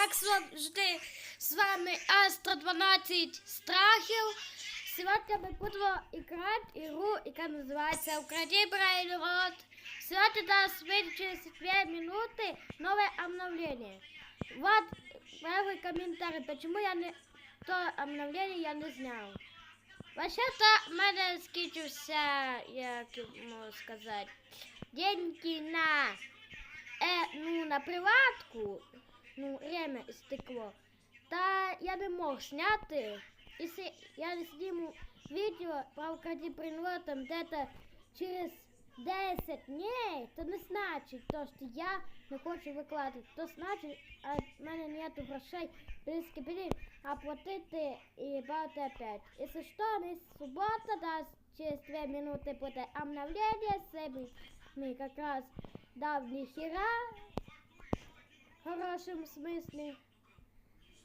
як завжди, з вами Астра 12 Страхів. Сьогодні ми будемо грати ігру, яка називається Укради Брайнрод. Сегодня нас выйдет через 2 минуты новое обновление. Вот первый комментарий, почему я не то обновление я не знал. Вообще-то в мене скінчився, як можу сказати, деньги на, е, ну, на приватку, ну, время стекло. Та я не мог зняти. Якщо я не зніму відео про вкраді принвотом где-то через 10 дней, то не значить то, що я не хочу викладати. То значить, а в мене нету грошей прискипити, а платити і бати опять. Якщо що, не субота, да, через 2 минути буде обновлення, себе ми как раз дав ніхера в хорошому смислі.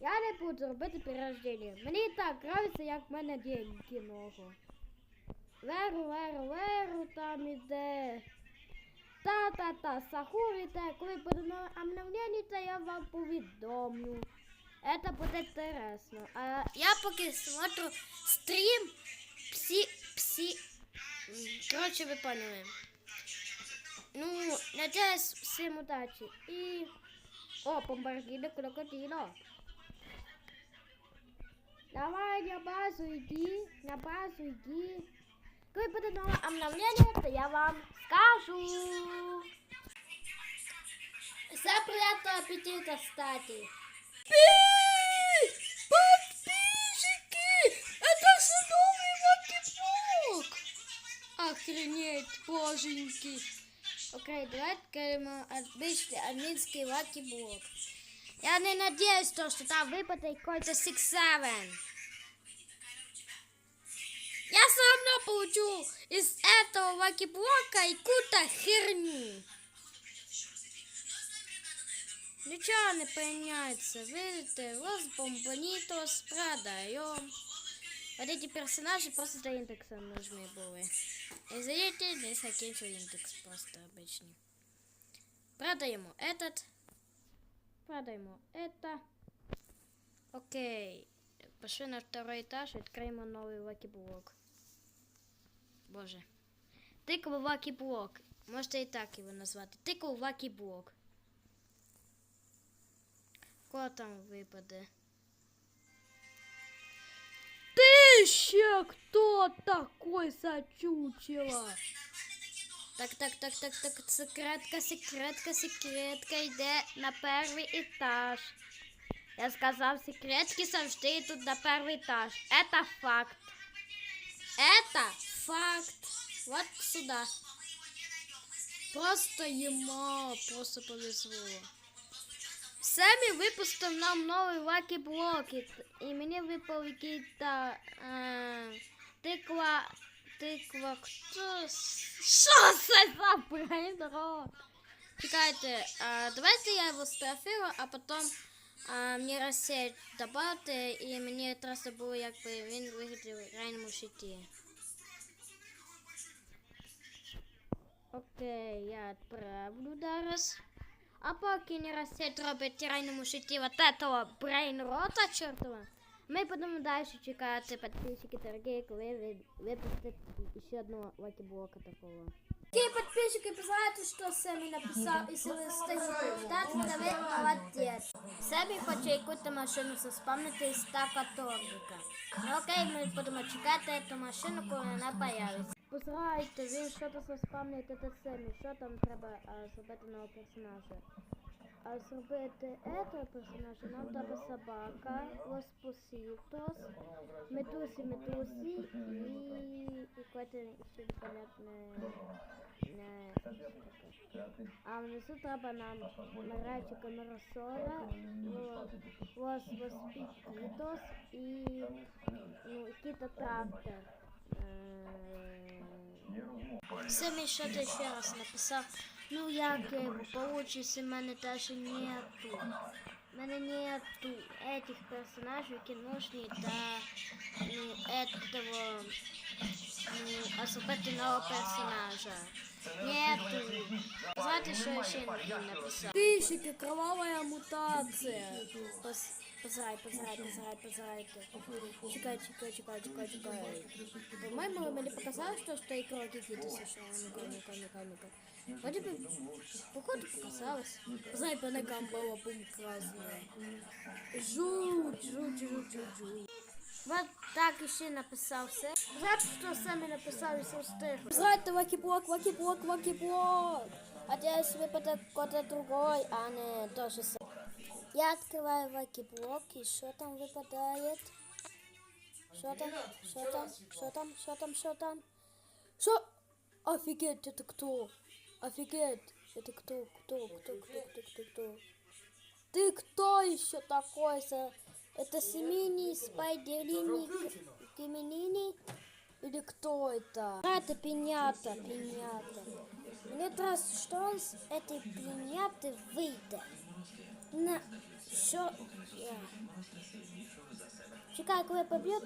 Я не буду робити перерождення. Мені і так нравиться, як в мене деньги много. Веру, веру, веру, там іде. Та-та-та, сахур іде. Коли буде нове обновлення, то я вам повідомлю. Это буде интересно. А я поки смотрю стрім пси, пси... М, Короче, вы поняли. Ну, надеюсь, всем удачи. И... о, бомбардино крокодило. Давай на базу иди, на базу иди. Коли буде нове обновлення, то я вам скажу. Все приятного аппетита, кстати. Подписчики! Это же новый! Охренеть, боженьки! Окей, давайте говоримо обычный армянский лаки-блок. Я не надеюсь, то, что там какой-то Six Seven. Я все равно получу из этого лаки-блока какую-то херню. Ничего не поменяется. Видите, Лос Бомбонитос продаем. Вот эти персонажи просто для индекса нужны были. Извините, здесь закінчу индекс просто обычный. Продаем этот. Продаем это. Окей. Пошли на второй этаж, откроем новый лаки-блок. Боже. Тиква лаки-блок. Можете і так його назвати. Тиква лаки-блок. Кого там випаде? Еще кто такой зачучила? Так, так, так, так, так, секретка, секретка, секретка йде на перший етаж. Я сказав, секретки завжди йдуть на перший етаж. Это факт. Это факт. Вот сюда. Просто ему просто повезло. Семі випустив нам новий лакі блоки. І мені випав якийсь е, тиква. Тиква. Хто? Що це за брейнрот? Чекайте, а, давайте я його страфірую, а потім а, мені розсеять добавити, і мені просто було якби він виглядів в реальному житті. Окей, я відправлю зараз. А поки не розсеять робить в реальному житті вот этого брейнрота чертова, ми будемо далі чекати підписчики дорогі, коли ви випустите ще одного лаки-блока такого. Какие подписчики писали, что Сэмми написал, если вы стали ждать, то вы молодец. Сэмми хоче якусь машину заспамнити із така торбика. Ну окей, ми будемо чекати цю машину, коли вона появиться. Позрайте, він що то заспамнить, Сэмми. Що там треба а, зробити нового персонажа? А зробити этого персонажа нам треба собака, Лос Поситос, Медуси Медуси и какое-то еще непонятное... Не... А внизу треба нам Марачика Марасора, Лос Воспититос и ну, какие-то трактор. Самі що ти ще раз написав. Ну як його получится, в мене даже нету. В мене нету этих персонажей, які нужні для ну, этого ну, особити нового персонажа. Нету. Знаєте, що я ще не написав? Подписчики, кровавая мутация. Позирай, позирай, позирай, позирайте. Чекай, чекай, чекай, чекай, чекай. По-моему, мені показалось, що, що ікра какие-то совершенно. Ну-ка, ну-ка, ну-ка, походу показалось. Знай, по ногам было бум красное. Жуть, жуть, жуть, жуть, жуть. Вот так еще написал все. Жаль, что сами написали все стих. Знайте, ваки-блок, ваки-блок, ваки-блок. А здесь выпадет кто-то другой, а не то же самое. Я открываю ваки-блок, и что там выпадает? Что там? Что там? Что там? Что там? Что там? Что? Офигеть, это кто? Офигеть, это кто? Кто? Кто? Кто? Кто? Кто? Кто? Ты кто еще такой? за- Это Семини, Спайдерини, Кименини. Или кто это? А, это пинята, пинята. Мне раз что с этой пиняты выйдет? На, я? Чекай, коли поб'ю.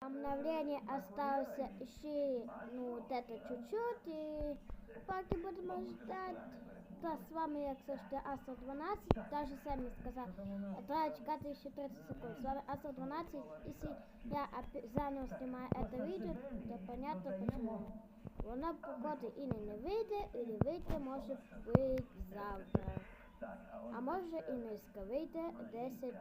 Обновление осталось еще, ну, вот это чуть-чуть, и поки будемо ждать, то с вами, як завжди, Астро 12, даже самі сказали, треба чекати ще 30 секунд. С вами Астро 12, если я заново снимаю это видео, то понятно почему. Воно походу или не вийде, или вийде може бути завтра. А може і низько вийде 10.00.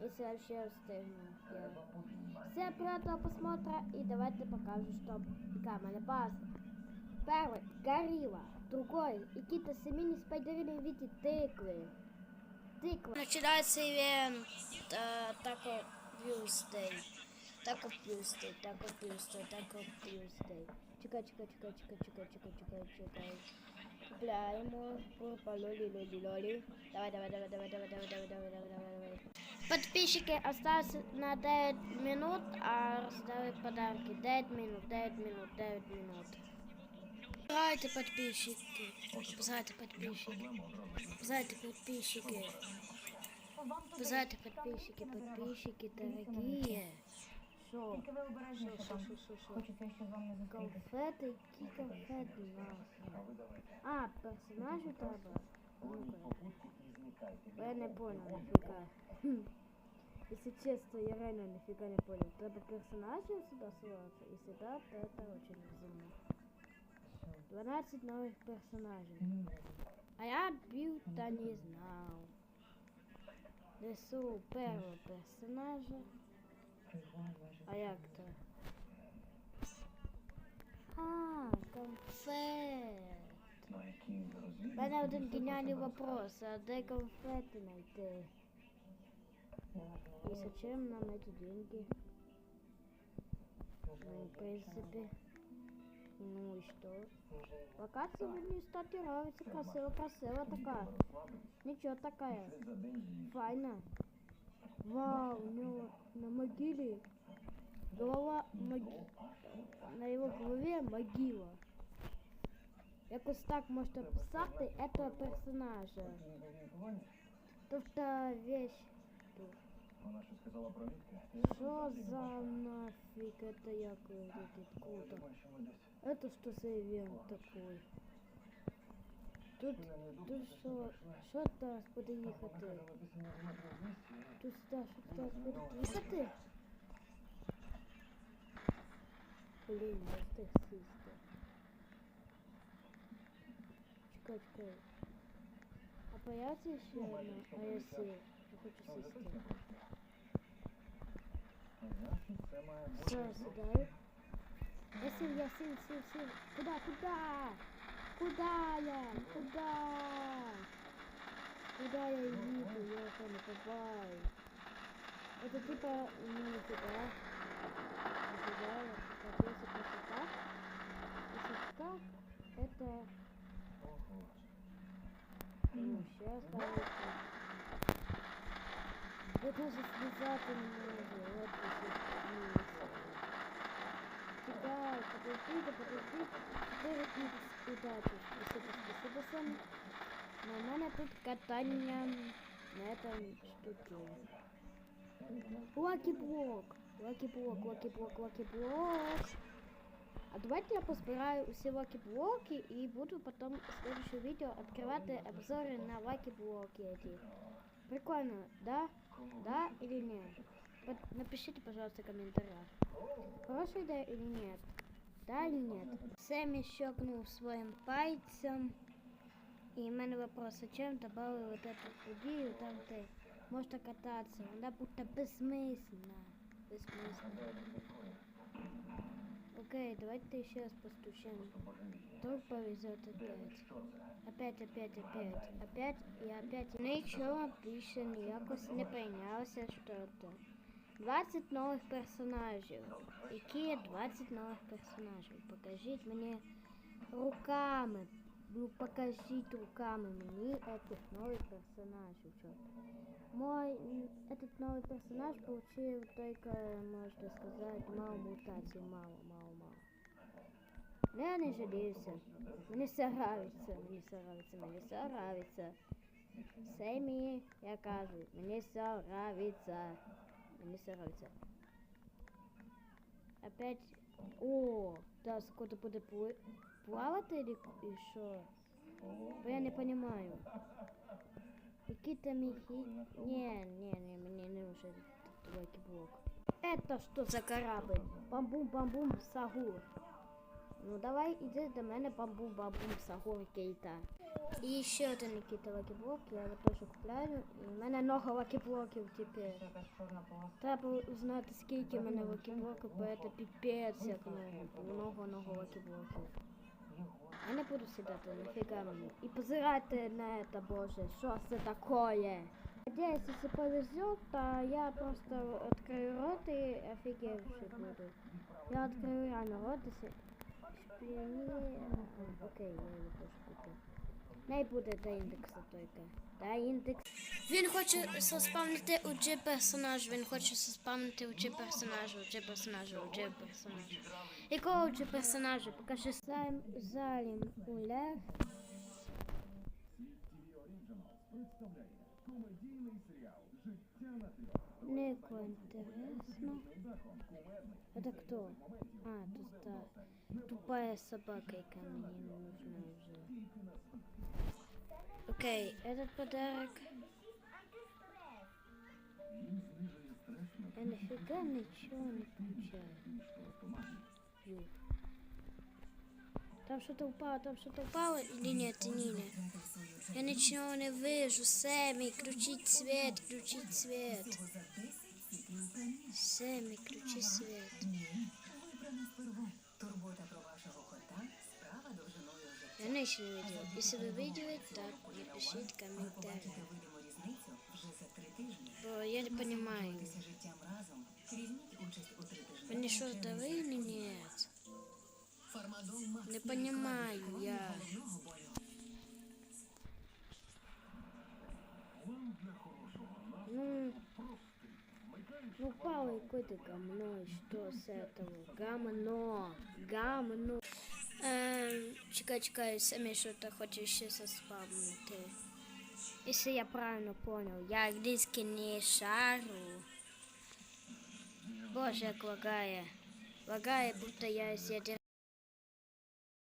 Если вообще встигну. я. Всем приятного просмотра и давайте покажу, что камера база. Первый горилла, другой и какие-то семейные спайдерины в виде тыквы. Тыква. Начинается ивент э, Тако Tuesday. Тако Tuesday, Тако Tuesday, Тако Tuesday. Чекай, чекай, чекай, чекай, чекай, чекай, чекай, чекай. Купляємо пурпа лоли, лоли, лоли. Давай, давай, давай, давай, давай, давай, давай, давай, давай, давай, давай. Подписчики осталось на 9 минут, а раздавай подарки. 9 минут, 9 минут, 9 минут. Давайте подписчики. Обязайте подписчики. Обязайте подписчики. Обязайте подписчики, подписчики дорогие. Все. Конфеты, какие конфеты у А, персонажу ну, треба? Я не понял, нифига. Если честно, я реально нифига не понял. Треба персонажа сюда ссылаться, и сюда, то это очень безумно. 12 новых персонажей. А я бил-то не знал. Несу первого персонажа. А як то? А, конфет. У мене один геніальний вопрос. А де конфети знайти? И зачем нам эти деньги? Ну, в принципе. Ну и что? Локация кстати, нравится. Красиво, красиво такая. Ничего такая. Файна. Вау, у него на могиле голова моги... на его голове могила. Якось так можете описати этого персонажа. Тобто вещь. Что за нафиг? Это я выглядит круто. Это что за ивент такой? Тут, тут что, что-то куда ехать? Тут сюда что-то куда ехать? Блин, это таксисты. Чекай, чекай. А появится еще одна? А если я хочу сесть? Все, сюда. Ясин, Ясин, Син, Син. Куда, куда? Куда я? Куда? Куда я иду? Я там попал. Это типа не сюда. Сюда я попался красота. Красота это... Ну, сейчас, кажется. Я даже слезать не могу. Кидаю, подожди, да подожди. 9 удачі. Спасибо, спасибо, Сон. Но у мене тут катання на этом штуке. Лаки блок. Лаки блок, лаки блок, лаки блок. А давайте я позбираю усі лаки блоки і буду потім в следующем відео відкривати обзори на лаки блоки эти. Прикольно, да? Да или нет? Под- Напишите, пожалуйста, в комментариях. Хорошая идея или нет? Да или нет? Сэмми щелкнул своим пальцем. И у меня вопрос, зачем добавил вот эту подію, там ты можно кататься? Она будто бессмысленно. Бессмысленно. Окей, давайте еще раз постучим. Вдруг повезет опять. Опять, опять, опять. Опять и опять. Нічого більше ніякось не прийнялося, що це. 20 нових персонажів. Які є 20 нових персонажів? Покажіть мені руками. Ну покажіть руками мені этих новых персонажей. Чё? Мой м, этот новый персонаж получил только, можно сказать, мало мутаций, мало, мало, мало. Но я не жалеюся. Мені все нравится, мені все нравится, мені все нравится. Сэмі, я кажу, мені все нравится. Мені все нравится. Опять. О, да, скоро буде пли- плавати или к- і що? Бо я не понимаю. Які там їхи? Не, не, не, мені не нужен великий блок. Это что за корабль? Бамбум-бамбум сагур. Ну давай іди до мене бамбум-бамбум сагур Кейта. І ще один Нікіта лакіблок, я його теж купляю. І в мене много лакіблоків тепер. Треба узнати, скільки в мене лакіблоків, бо це піпець як много. Много-много лакіблоків. Я не буду сідати, нафіга мені. І позирайте на це, боже, що це таке? Надеюсь, если повезет, то я просто открою рот и офигевший буду. Я открою реально рот и се... Шпиони... А, Окей, я его тоже куплю. Не буде до індексу тільки. До індекс. Він хоче заспавнити у G персонаж, він хоче заспавнити у G персонажа, у G персонажа, у G персонажа. Якого у G персонажа? Покажи слайм залім Улег. Неко интересно. Это кто? А, тут та тупая собака, яка мені не нужна вже. Окей, этот подарок. Я нафига ничего не получаю. Там что-то упало, там что-то упало или нет, Нина? Я ничего не вижу. Сэмми, включить свет, включить свет. Сэмми, включи свет. Турбота про вашого кота справа довжиною життя. Я ничего не видел. Если вы видели, так напишите комментарий. Побачите видиму різницю вже за три тижні. Бо я не понимаю. Ділитися життям разом. Візьміть участь у тритижневому Мне что, навчанні дали или нет? Фармадол Макс Не понимаю я. головного болю. Ну, ну упало какое-то говно. и Что с этого? Говно. Говно. Эм, чекай, чекай, сами что-то хочешь ще заспавнити. Если я правильно понял, я английский не шару. Боже, як лагає. Лагає, будто я ядер...